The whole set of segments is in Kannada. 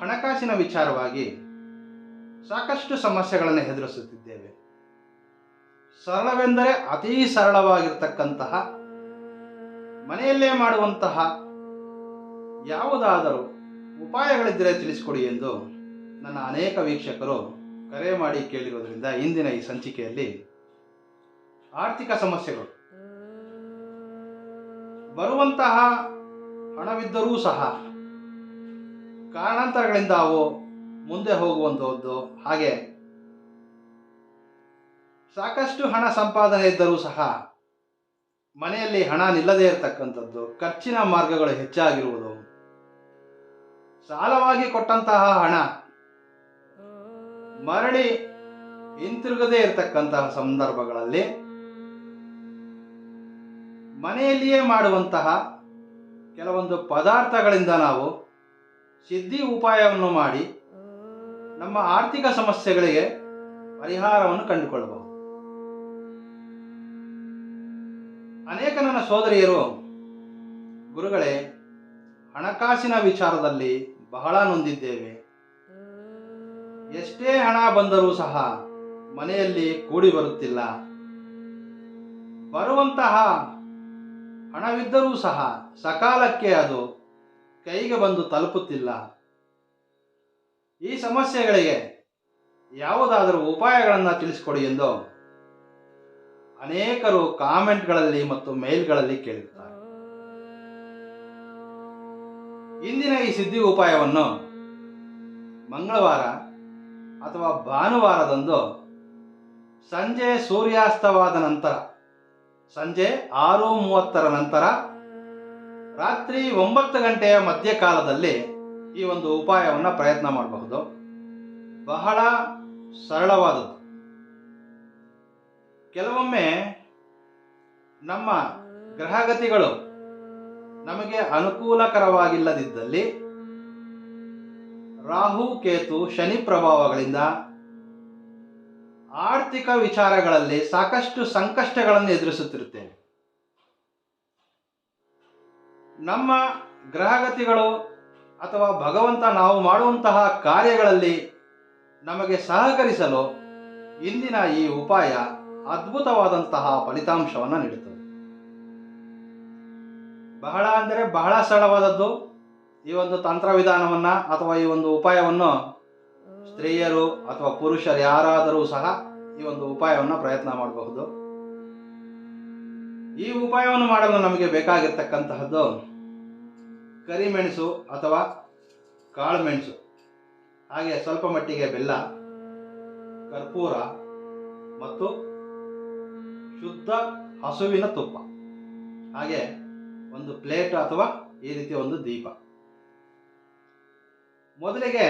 ಹಣಕಾಸಿನ ವಿಚಾರವಾಗಿ ಸಾಕಷ್ಟು ಸಮಸ್ಯೆಗಳನ್ನು ಎದುರಿಸುತ್ತಿದ್ದೇವೆ. ಸರಳವೆಂದರೆ ಅತೀ ಸರಳವಾಗಿರ್ತಕ್ಕಂತಹ ಮನೆಯಲ್ಲೇ ಮಾಡುವಂತಹ ಯಾವುದಾದರೂ ಉಪಾಯಗಳಿದ್ದರೆ ತಿಳಿಸಿಕೊಡಿ ಎಂದು ನನ್ನ ಅನೇಕ ವೀಕ್ಷಕರು ಕರೆ ಮಾಡಿ ಕೇಳಿರೋದ್ರಿಂದ ಇಂದಿನ ಈ ಸಂಚಿಕೆಯಲ್ಲಿ ಆರ್ಥಿಕ ಸಮಸ್ಯೆಗಳು. ಬರುವಂತಹ ಹಣವಿದ್ದರೂ ಸಹ ಕಾರಣಾಂತರಗಳಿಂದ ಅವು ಮುಂದೆ ಹೋಗುವಂಥದ್ದು ಹಾಗೆ ಸಾಕಷ್ಟು ಹಣ ಸಂಪಾದನೆ ಇದ್ದರೂ ಸಹ ಮನೆಯಲ್ಲಿ ಹಣ ನಿಲ್ಲದೇ ಇರತಕ್ಕಂಥದ್ದು ಖರ್ಚಿನ ಮಾರ್ಗಗಳು ಹೆಚ್ಚಾಗಿರುವುದು. ಸಾಲವಾಗಿ ಕೊಟ್ಟಂತಹ ಹಣ ಮರಳಿ ಹಿಂತಿರುಗದೇ ಇರತಕ್ಕಂತಹ ಸಂದರ್ಭಗಳಲ್ಲಿ ಮನೆಯಲ್ಲಿಯೇ ಮಾಡುವಂತಹ ಕೆಲವೊಂದು ಪದಾರ್ಥಗಳಿಂದ ನಾವು ಸಿದ್ಧಿ ಉಪಾಯವನ್ನು ಮಾಡಿ ನಮ್ಮ ಆರ್ಥಿಕ ಸಮಸ್ಯೆಗಳಿಗೆ ಪರಿಹಾರವನ್ನು ಕಂಡುಕೊಳ್ಳಬಹುದು. ಅನೇಕ ನನ್ನ ಸೋದರಿಯರು, ಗುರುಗಳೇ, ಹಣಕಾಸಿನ ವಿಚಾರದಲ್ಲಿ ಬಹಳ ನೊಂದಿದ್ದೇವೆ. ಎಷ್ಟೇ ಹಣ ಬಂದರೂ ಸಹ ಮನೆಯಲ್ಲಿ ಕೂಡಿ ಬರುತ್ತಿಲ್ಲ. ಬರುವಂತಹ ಹಣವಿದ್ದರೂ ಸಹ ಸಕಾಲಕ್ಕೆ ಅದು ಕೈಗೆ ಬಂದು ತಲುಪುತ್ತಿಲ್ಲ. ಈ ಸಮಸ್ಯೆಗಳಿಗೆ ಯಾವುದಾದರೂ ಉಪಾಯಗಳನ್ನು ತಿಳಿಸಿಕೊಡಿ ಎಂದು ಅನೇಕರು ಕಾಮೆಂಟ್ಗಳಲ್ಲಿ ಮತ್ತು ಮೇಲ್ಗಳಲ್ಲಿ ಕೇಳುತ್ತಾರೆ ಇಂದಿನ ಈ ಸಿದ್ಧಿ ಉಪಾಯವನ್ನು ಮಂಗಳವಾರ ಅಥವಾ ಭಾನುವಾರದಂದು ಸಂಜೆ ಸೂರ್ಯಾಸ್ತವಾದ ನಂತರ, ಸಂಜೆ ಆರು ಮೂವತ್ತರ ನಂತರ ರಾತ್ರಿ ಒಂಬತ್ತು ಗಂಟೆಯ ಮಧ್ಯಕಾಲದಲ್ಲಿ ಈ ಒಂದು ಉಪಾಯವನ್ನು ಪ್ರಯತ್ನ ಮಾಡಬಹುದು. ಬಹಳ ಸರಳವಾದದ್ದು. ಕೆಲವೊಮ್ಮೆ ನಮ್ಮ ಗ್ರಹಗತಿಗಳು ನಮಗೆ ಅನುಕೂಲಕರವಾಗಿಲ್ಲದಿದ್ದಲ್ಲಿ ರಾಹು, ಕೇತು, ಶನಿ ಪ್ರಭಾವಗಳಿಂದ ಆರ್ಥಿಕ ವಿಚಾರಗಳಲ್ಲಿ ಸಾಕಷ್ಟು ಸಂಕಷ್ಟಗಳನ್ನು ಎದುರಿಸುತ್ತಿರುತ್ತೇವೆ ನಮ್ಮ ಗ್ರಹಗತಿಗಳು ಅಥವಾ ಭಗವಂತ ನಾವು ಮಾಡುವಂತಹ ಕಾರ್ಯಗಳಲ್ಲಿ ನಮಗೆ ಸಹಕರಿಸಲು ಇಂದಿನ ಈ ಉಪಾಯ ಅದ್ಭುತವಾದಂತಹ ಫಲಿತಾಂಶವನ್ನು ನೀಡುತ್ತದೆ. ಬಹಳ ಅಂದರೆ ಬಹಳ ಸರಳವಾದದ್ದು. ಈ ಒಂದು ತಂತ್ರ ವಿಧಾನವನ್ನು ಅಥವಾ ಈ ಒಂದು ಉಪಾಯವನ್ನು ಸ್ತ್ರೀಯರು ಅಥವಾ ಪುರುಷರು ಯಾರಾದರೂ ಸಹ ಈ ಒಂದು ಉಪಾಯವನ್ನು ಪ್ರಯತ್ನ ಮಾಡಬಹುದು. ಈ ಉಪಾಯವನ್ನು ಮಾಡಲು ನಮಗೆ ಬೇಕಾಗಿರ್ತಕ್ಕಂತಹದ್ದು ಕರಿಮೆಣಸು ಅಥವಾ ಕಾಳುಮೆಣಸು. ಹಾಗೆ ಸ್ವಲ್ಪ ಮಟ್ಟಿಗೆ ಬೆಲ್ಲ, ಕರ್ಪೂರ ಮತ್ತು ಶುದ್ಧ ಹಸುವಿನ ತುಪ್ಪ. ಹಾಗೆ ಒಂದು ಪ್ಲೇಟ್ ಅಥವಾ ಈ ರೀತಿ ಒಂದು ದೀಪ. ಮೊದಲಿಗೆ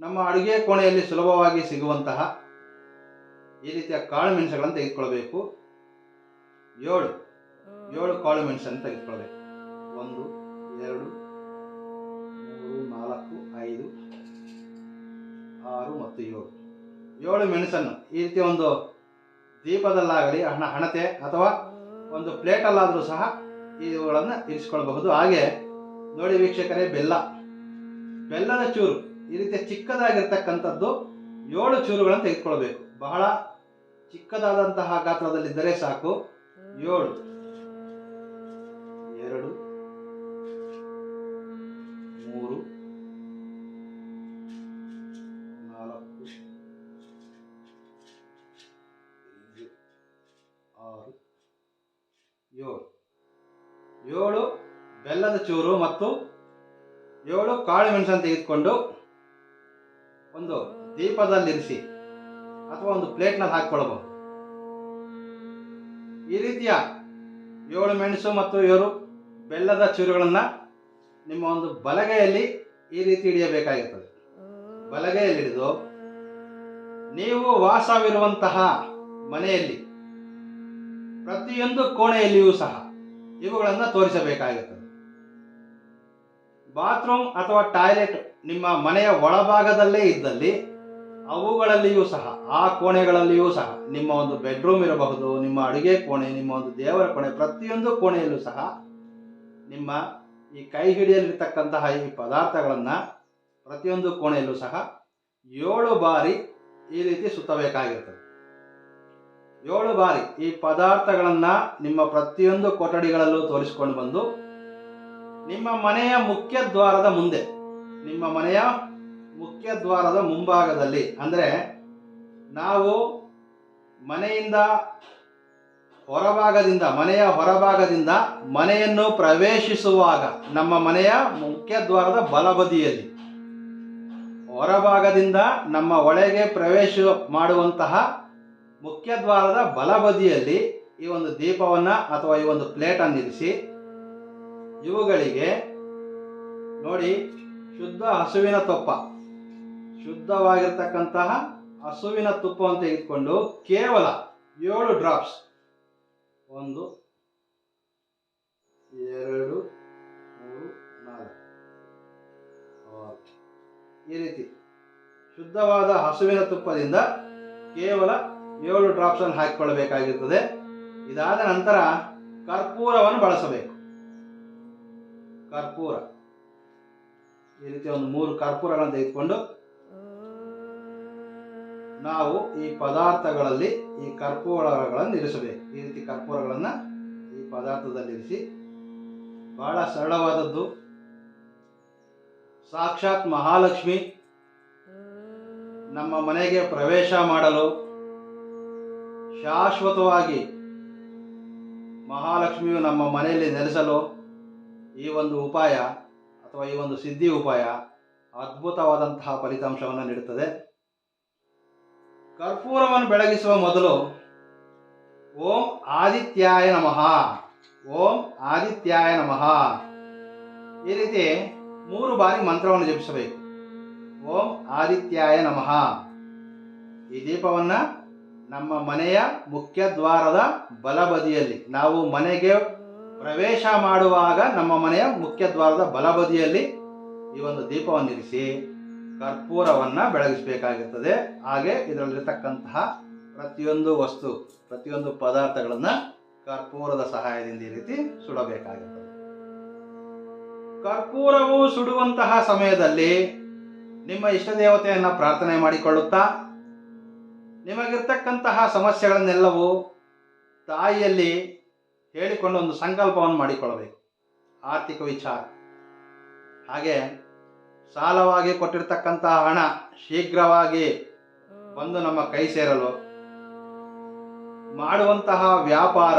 ನಮ್ಮ ಅಡುಗೆ ಕೋಣೆಯಲ್ಲಿ ಸುಲಭವಾಗಿ ಸಿಗುವಂತಹ ಈ ರೀತಿಯ ಕಾಳು ಮೆಣಸುಗಳನ್ನು ತೆಗೆದುಕೊಳ್ಬೇಕು ಏಳು. ಏಳು ಕಾಳು ಮೆಣಸನ್ನು ತೆಗೆದುಕೊಳ್ಬೇಕು ಒಂದು ಎರಡು ಮೂರು ನಾಲ್ಕು ಐದು ಆರು ಮತ್ತು ಏಳು. ಏಳು ಮೆಣಸನ್ನು ಈ ರೀತಿ ಒಂದು ದೀಪದಲ್ಲಾಗಲಿ ಹಣ ಹಣತೆ ಅಥವಾ ಒಂದು ಪ್ಲೇಟಲ್ಲಾದರೂ ಸಹ ಇವುಗಳನ್ನು ಇರಿಸ್ಕೊಳ್ಬಹುದು ಹಾಗೆ ನೋಡಿ ವೀಕ್ಷಕರೇ ಬೆಲ್ಲ. ಬೆಲ್ಲದ ಚೂರು ಈ ರೀತಿ ಚಿಕ್ಕದಾಗಿರ್ತಕ್ಕಂಥದ್ದು ಏಳು ಚೂರುಗಳನ್ನು ತೆಗೆದುಕೊಳ್ಬೇಕು ಬಹಳ ಚಿಕ್ಕದಾದಂತಹ ಗಾತ್ರದಲ್ಲಿದ್ದರೆ ಸಾಕು. ಏಳು. ಎರಡು. ಮೂರು. ನಾಲ್ಕು. ಐದು. ಆರು. ಏಳು. ಏಳು ಬೆಲ್ಲದ ಚೂರು ಮತ್ತು ಏಳು ಕಾಳು ಮೆಣಸನ್ನು ತೆಗೆದುಕೊಂಡು ಒಂದು ದೀಪದಲ್ಲಿರಿಸಿ ಅಥವಾ ಒಂದು ಪ್ಲೇಟ್ನಲ್ಲಿ ಹಾಕಿಕೊಳ್ಳಬಹುದು ಈ ರೀತಿಯ ಏಳು ಮೆಣಸು ಮತ್ತು ಇವರು ಬೆಲ್ಲದ ಚೂರುಗಳನ್ನು ನಿಮ್ಮ ಒಂದು ಬಲಗೈಯಲ್ಲಿ ಈ ರೀತಿ ಹಿಡಿಯಬೇಕಾಗಿರ್ತದೆ. ಬಲಗೈಯಲ್ಲಿ ಹಿಡಿದು ನೀವು ವಾಸವಿರುವಂತಹ ಮನೆಯಲ್ಲಿ ಪ್ರತಿಯೊಂದು ಕೋಣೆಯಲ್ಲಿಯೂ ಸಹ ಇವುಗಳನ್ನು ತೋರಿಸಬೇಕಾಗುತ್ತದೆ ಬಾತ್ರೂಮ್ ಅಥವಾ ಟಾಯ್ಲೆಟ್ ನಿಮ್ಮ ಮನೆಯ ಒಳಭಾಗದಲ್ಲೇ ಇದ್ದಲ್ಲಿ ಅವುಗಳಲ್ಲಿಯೂ ಸಹ, ಆ ಕೋಣೆಗಳಲ್ಲಿಯೂ ಸಹ, ನಿಮ್ಮ ಒಂದು ಬೆಡ್ರೂಮ್ ಇರಬಹುದು, ನಿಮ್ಮ ಅಡುಗೆ ಕೋಣೆ, ನಿಮ್ಮ ಒಂದು ದೇವರ ಕೋಣೆ, ಪ್ರತಿಯೊಂದು ಕೋಣೆಯಲ್ಲೂ ಸಹ ನಿಮ್ಮ ಈ ಕೈ ಹಿಡಿಯಲಿರ್ತಕ್ಕಂತಹ ಈ ಪದಾರ್ಥಗಳನ್ನು ಪ್ರತಿಯೊಂದು ಕೋಣೆಯಲ್ಲೂ ಸಹ ಏಳು ಬಾರಿ ಈ ರೀತಿ ಸುತ್ತಬೇಕಾಗಿರ್ತದೆ. ಏಳು ಬಾರಿ ಈ ಪದಾರ್ಥಗಳನ್ನು ನಿಮ್ಮ ಪ್ರತಿಯೊಂದು ಕೊಠಡಿಗಳಲ್ಲೂ ತೋರಿಸಿಕೊಂಡು ಬಂದು ನಿಮ್ಮ ಮನೆಯ ಮುಖ್ಯ ದ್ವಾರದ ಮುಂದೆ, ನಿಮ್ಮ ಮನೆಯ ಮುಖ್ಯ ದ್ವಾರದ ಮುಂಭಾಗದಲ್ಲಿ ಅಂದರೆ ನಾವು ಮನೆಯಿಂದ ಹೊರಭಾಗದಿಂದ, ಮನೆಯ ಹೊರಭಾಗದಿಂದ ಮನೆಯನ್ನು ಪ್ರವೇಶಿಸುವಾಗ, ನಮ್ಮ ಮನೆಯ ಮುಖ್ಯ ದ್ವಾರದ ಬಲಬದಿಯಲ್ಲಿ, ಹೊರಭಾಗದಿಂದ ನಮ್ಮ ಒಳಗೆ ಪ್ರವೇಶ ಮಾಡುವಂತಹ ಮುಖ್ಯ ದ್ವಾರದ ಬಲಬದಿಯಲ್ಲಿ ಈ ಒಂದು ದೀಪವನ್ನ ಅಥವಾ ಈ ಒಂದು ಪ್ಲೇಟನ್ನು ಇರಿಸಿ, ಇವುಗಳಿಗೆ ನೋಡಿ ಶುದ್ಧ ಹಸುವಿನ ತುಪ್ಪ. ಶುದ್ಧವಾಗಿರ್ತಕ್ಕಂತಹ ಹಸುವಿನ ತುಪ್ಪವನ್ನು ತೆಗೆದುಕೊಂಡು ಕೇವಲ ಏಳು ಡ್ರಾಪ್ಸ್ ಒಂದು, ಎರಡು, ಮೂರು, ನಾಲ್ಕು. ಈ ರೀತಿ ಶುದ್ಧವಾದ ಹಸುವಿನ ತುಪ್ಪದಿಂದ ಕೇವಲ ಏಳು ಡ್ರಾಪ್ಸ್ ಅನ್ನು ಹಾಕಿಕೊಳ್ಳಬೇಕಾಗಿರುತ್ತದೆ ಇದಾದ ನಂತರ ಕರ್ಪೂರವನ್ನು ಬಳಸಬೇಕು. ಕರ್ಪೂರ. ಈ ರೀತಿ ಒಂದು ಮೂರು ಕರ್ಪೂರಗಳನ್ನು ತೆಗೆದುಕೊಂಡು ನಾವು ಈ ಪದಾರ್ಥಗಳಲ್ಲಿ ಈ ಕರ್ಪೂರಗಳನ್ನು ಇರಿಸಬೇಕು. ಈ ರೀತಿ ಕರ್ಪೂರಗಳನ್ನು ಈ ಪದಾರ್ಥದಲ್ಲಿ ಇರಿಸಿ ಬಹಳ ಸರಳವಾದದ್ದು. ಸಾಕ್ಷಾತ್ ಮಹಾಲಕ್ಷ್ಮಿ ನಮ್ಮ ಮನೆಗೆ ಪ್ರವೇಶ ಮಾಡಲು ಶಾಶ್ವತವಾಗಿ ಮಹಾಲಕ್ಷ್ಮಿಯು ನಮ್ಮ ಮನೆಯಲ್ಲಿ ನೆಲೆಸಲು ಈ ಒಂದು ಉಪಾಯ ಅಥವಾ ಈ ಒಂದು ಸಿದ್ಧಿ ಉಪಾಯ ಅದ್ಭುತವಾದಂತಹ ಫಲಿತಾಂಶವನ್ನು ನೀಡುತ್ತದೆ. ಕರ್ಪೂರವನ್ನು ಬೆಳಗಿಸುವ ಮೊದಲು ಓಂ ಆದಿತ್ಯಾಯ ನಮಃ. ಓಂ ಆದಿತ್ಯಾಯ ನಮಃ. ಈ ರೀತಿ ಮೂರು ಬಾರಿ ಮಂತ್ರವನ್ನು ಜಪಿಸಬೇಕು. ಓಂ ಆದಿತ್ಯಾಯ ನಮಃ. ಈ ದೀಪವನ್ನು ನಮ್ಮ ಮನೆಯ ಮುಖ್ಯ ದ್ವಾರದ ಬಲಬದಿಯಲ್ಲಿ, ನಾವು ಮನೆಗೆ ಪ್ರವೇಶ ಮಾಡುವಾಗ ನಮ್ಮ ಮನೆಯ ಮುಖ್ಯ ದ್ವಾರದ ಬಲಬದಿಯಲ್ಲಿ ಈ ಒಂದು ದೀಪವನ್ನು ಇರಿಸಿ ಕರ್ಪೂರವನ್ನ ಬೆಳಗಿಸಬೇಕಾಗಿರ್ತದೆ. ಹಾಗೆ ಇದರಲ್ಲಿರ್ತಕ್ಕಂತಹ ಪ್ರತಿಯೊಂದು ವಸ್ತು, ಪ್ರತಿಯೊಂದು ಪದಾರ್ಥಗಳನ್ನ ಕರ್ಪೂರದ ಸಹಾಯದಿಂದ ಈ ರೀತಿ ಸುಡಬೇಕಾಗಿರ್ತದೆ. ಕರ್ಪೂರವು ಸುಡುವಂತಹ ಸಮಯದಲ್ಲಿ ನಿಮ್ಮ ಇಷ್ಟ ದೇವತೆಯನ್ನು ಪ್ರಾರ್ಥನೆ ಮಾಡಿಕೊಳ್ಳುತ್ತಾ, ನಿಮಗಿರ್ತಕ್ಕಂತಹ ಸಮಸ್ಯೆಗಳನ್ನೆಲ್ಲವೂ ತಾಯಿಯಲ್ಲಿ ಹೇಳಿಕೊಂಡು ಒಂದು ಸಂಕಲ್ಪವನ್ನು ಮಾಡಿಕೊಳ್ಳಬೇಕು. ಆರ್ಥಿಕ ವಿಚಾರ. ಹಾಗೆ ಸಾಲವಾಗಿ ಕೊಟ್ಟಿರ್ತಕ್ಕಂತಹ ಹಣ ಶೀಘ್ರವಾಗಿ ಬಂದು ನಮ್ಮ ಕೈ ಸೇರಲು. ಮಾಡುವಂತಹ ವ್ಯಾಪಾರ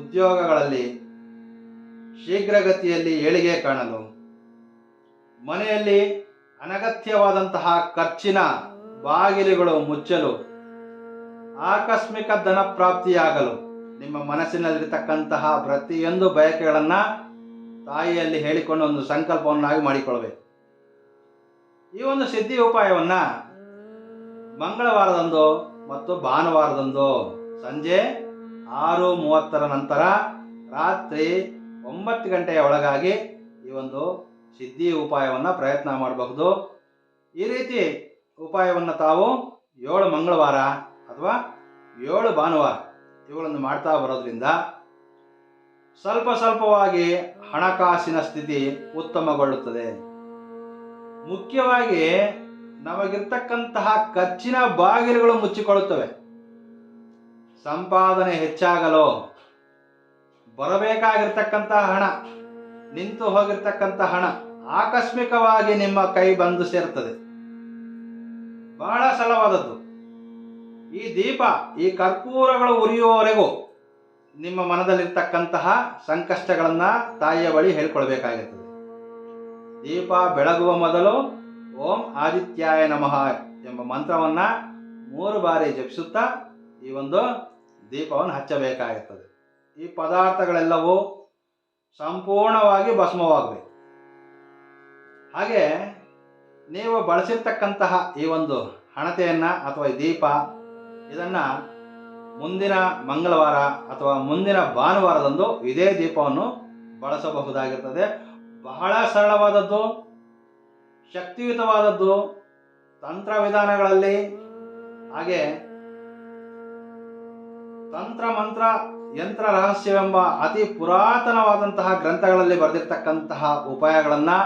ಉದ್ಯೋಗಗಳಲ್ಲಿ ಶೀಘ್ರಗತಿಯಲ್ಲಿ ಏಳಿಗೆ ಕಾಣಲು. ಮನೆಯಲ್ಲಿ ಅನಗತ್ಯವಾದಂತಹ ಖರ್ಚಿನ ಬಾಗಿಲುಗಳು ಮುಚ್ಚಲು, ಆಕಸ್ಮಿಕ ಧನ ಪ್ರಾಪ್ತಿಯಾಗಲು. ನಿಮ್ಮ ಮನಸ್ಸಿನಲ್ಲಿರತಕ್ಕಂತಹ ಪ್ರತಿಯೊಂದು ಬಯಕೆಗಳನ್ನು ತಾಯಿಯಲ್ಲಿ ಹೇಳಿಕೊಂಡು ಒಂದು ಸಂಕಲ್ಪವನ್ನಾಗಿ ಮಾಡಿಕೊಳ್ಬೇಕು ಈ ಒಂದು ಸಿದ್ಧಿ ಉಪಾಯವನ್ನ ಮಂಗಳವಾರದಂದು ಮತ್ತು ಭಾನುವಾರದಂದು ಸಂಜೆ ಆರು ಮೂವತ್ತರ ನಂತರ ರಾತ್ರಿ ಒಂಬತ್ತು ಗಂಟೆಯ ಒಳಗಾಗಿ ಈ ಒಂದು ಸಿದ್ಧಿ ಉಪಾಯವನ್ನು ಪ್ರಯತ್ನ ಮಾಡಬಹುದು. ಈ ರೀತಿ ಉಪಾಯವನ್ನು ತಾವು ಏಳು ಮಂಗಳವಾರ ಅಥವಾ ಏಳು ಭಾನುವಾರ ಇವುಗಳನ್ನು ಮಾಡ್ತಾ ಬರೋದ್ರಿಂದ ಸ್ವಲ್ಪ ಸ್ವಲ್ಪವಾಗಿ ಹಣಕಾಸಿನ ಸ್ಥಿತಿ ಉತ್ತಮಗೊಳ್ಳುತ್ತದೆ. ಮುಖ್ಯವಾಗಿ ನಮಗಿರ್ತಕ್ಕಂತಹ ಖರ್ಚಿನ ಬಾಗಿಲುಗಳು ಮುಚ್ಚಿಕೊಳ್ಳುತ್ತವೆ. ಸಂಪಾದನೆ ಹೆಚ್ಚಾಗಲು ಬರಬೇಕಾಗಿರ್ತಕ್ಕಂತಹ ಹಣ, ನಿಂತು ಹೋಗಿರ್ತಕ್ಕಂತಹ ಹಣ ಆಕಸ್ಮಿಕವಾಗಿ ನಿಮ್ಮ ಕೈ ಬಂದು ಸೇರ್ತದೆ. ಬಹಳ ಸಲವಾದದ್ದು ಈ ದೀಪ, ಈ ಕರ್ಪೂರಗಳು ಉರಿಯುವವರೆಗೂ ನಿಮ್ಮ ಮನದಲ್ಲಿರ್ತಕ್ಕಂತಹ ಸಂಕಷ್ಟಗಳನ್ನು ತಾಯಿಯ ಬಳಿ ಹೇಳ್ಕೊಳ್ಬೇಕಾಗಿರ್ತದೆ. ದೀಪ ಬೆಳಗುವ ಮೊದಲು ಓಂ ಆದಿತ್ಯಾಯ ನಮಃ ಎಂಬ ಮಂತ್ರವನ್ನ ಮೂರು ಬಾರಿ ಜಪಿಸುತ್ತಾ ಈ ಒಂದು ದೀಪವನ್ನು ಹಚ್ಚಬೇಕಾಗುತ್ತದೆ. ಈ ಪದಾರ್ಥಗಳೆಲ್ಲವೂ ಸಂಪೂರ್ಣವಾಗಿ ಭಸ್ಮವಾಗಬೇಕು. ಹಾಗೆ ನೀವು ಬಳಸಿರ್ತಕ್ಕಂತಹ ಈ ಒಂದು ಹಣತೆಯನ್ನು ಅಥವಾ ಈ ದೀಪ, ಇದನ್ನು ಮುಂದಿನ ಮಂಗಳವಾರ ಅಥವಾ ಮುಂದಿನ ಭಾನುವಾರದಂದು ಇದೇ ದೀಪವನ್ನು ಬಳಸಬಹುದಾಗಿರ್ತದೆ. ಬಹಳ ಸರಳವಾದದ್ದು, ಶಕ್ತಿಯುತವಾದದ್ದು ತಂತ್ರ ವಿಧಾನಗಳಲ್ಲಿ ಹಾಗೆ ತಂತ್ರ ಮಂತ್ರ ಯಂತ್ರ ರಹಸ್ಯವೆಂಬ ಅತಿ ಪುರಾತನವಾದಂತಹ ಗ್ರಂಥಗಳಲ್ಲಿ ಬರೆದಿರ್ತಕ್ಕಂತಹ ಉಪಾಯಗಳನ್ನು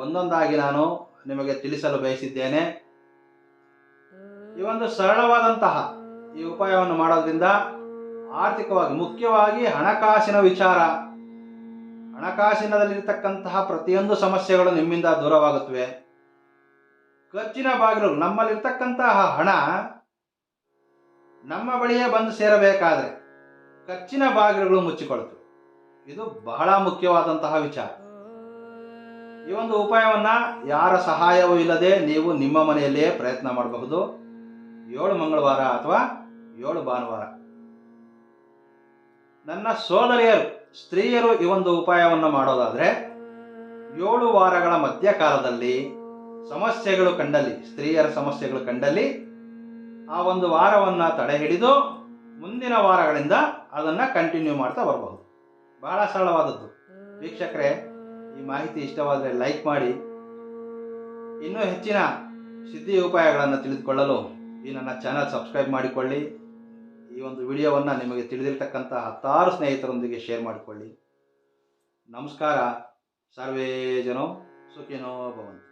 ಒಂದೊಂದಾಗಿ ನಾನು ನಿಮಗೆ ತಿಳಿಸಲು ಬಯಸಿದ್ದೇನೆ. ಈ ಒಂದು ಸರಳವಾದಂತಹ ಈ ಉಪಾಯವನ್ನು ಮಾಡೋದ್ರಿಂದ ಆರ್ಥಿಕವಾಗಿ, ಮುಖ್ಯವಾಗಿ ಹಣಕಾಸಿನ ವಿಚಾರ ಹಣಕಾಸಿನದಲ್ಲಿರ್ತಕ್ಕಂತಹ ಪ್ರತಿಯೊಂದು ಸಮಸ್ಯೆಗಳು ನಿಮ್ಮಿಂದ ದೂರವಾಗುತ್ತವೆ. ಖರ್ಚಿನ ಬಾಗಿಲು, ನಮ್ಮಲ್ಲಿರ್ತಕ್ಕಂತಹ ಹಣ ನಮ್ಮ ಬಳಿಯೇ ಬಂದು ಸೇರಬೇಕಾದ್ರೆ ಖರ್ಚಿನ ಬಾಗಿಲುಗಳು ಮುಚ್ಚಿಕೊಳ್ಳುತ್ತವೆ. ಇದು ಬಹಳ ಮುಖ್ಯವಾದಂತಹ ವಿಚಾರ. ಈ ಒಂದು ಉಪಾಯವನ್ನ ಯಾರ ಸಹಾಯವೂ ಇಲ್ಲದೆ ನೀವು ನಿಮ್ಮ ಮನೆಯಲ್ಲೇ ಪ್ರಯತ್ನ ಮಾಡಬಹುದು. ಏಳು ಮಂಗಳವಾರ ಅಥವಾ ಏಳು ಭಾನುವಾರ. ನನ್ನ ಸೋದರಿಯರು ಸ್ತ್ರೀಯರು ಈ ಒಂದು ಉಪಾಯವನ್ನು ಮಾಡೋದಾದ್ರೆ ಏಳು ವಾರಗಳ ಮಧ್ಯಕಾಲದಲ್ಲಿ ಸಮಸ್ಯೆಗಳು ಕಂಡಲ್ಲಿ, ಸ್ತ್ರೀಯರ ಸಮಸ್ಯೆಗಳು ಕಂಡಲ್ಲಿ ಆ ಒಂದು ವಾರವನ್ನು ತಡೆ ಹಿಡಿದು ಮುಂದಿನ ವಾರಗಳಿಂದ ಅದನ್ನು ಕಂಟಿನ್ಯೂ ಮಾಡ್ತಾ ಬರಬಹುದು ಬಹಳ ಸರಳವಾದದ್ದು. ವೀಕ್ಷಕರೇ, ಈ ಮಾಹಿತಿ ಇಷ್ಟವಾದರೆ ಲೈಕ್ ಮಾಡಿ. ಇನ್ನೂ ಹೆಚ್ಚಿನ ಸಿದ್ಧಿ ಉಪಾಯಗಳನ್ನು ತಿಳಿದುಕೊಳ್ಳಲು ಈ ನನ್ನ ಚಾನಲ್ ಸಬ್ಸ್ಕ್ರೈಬ್ ಮಾಡಿಕೊಳ್ಳಿ. ಈ ಒಂದು ವಿಡಿಯೋವನ್ನು ನಿಮಗೆ ತಿಳಿದಿರ್ತಕ್ಕಂಥ ಹತ್ತಾರು ಸ್ನೇಹಿತರೊಂದಿಗೆ ಶೇರ್ ಮಾಡಿಕೊಳ್ಳಿ. ನಮಸ್ಕಾರ. ಸರ್ವೇ ಜನೋ ಸುಖಿನೋ ಭವಂತು.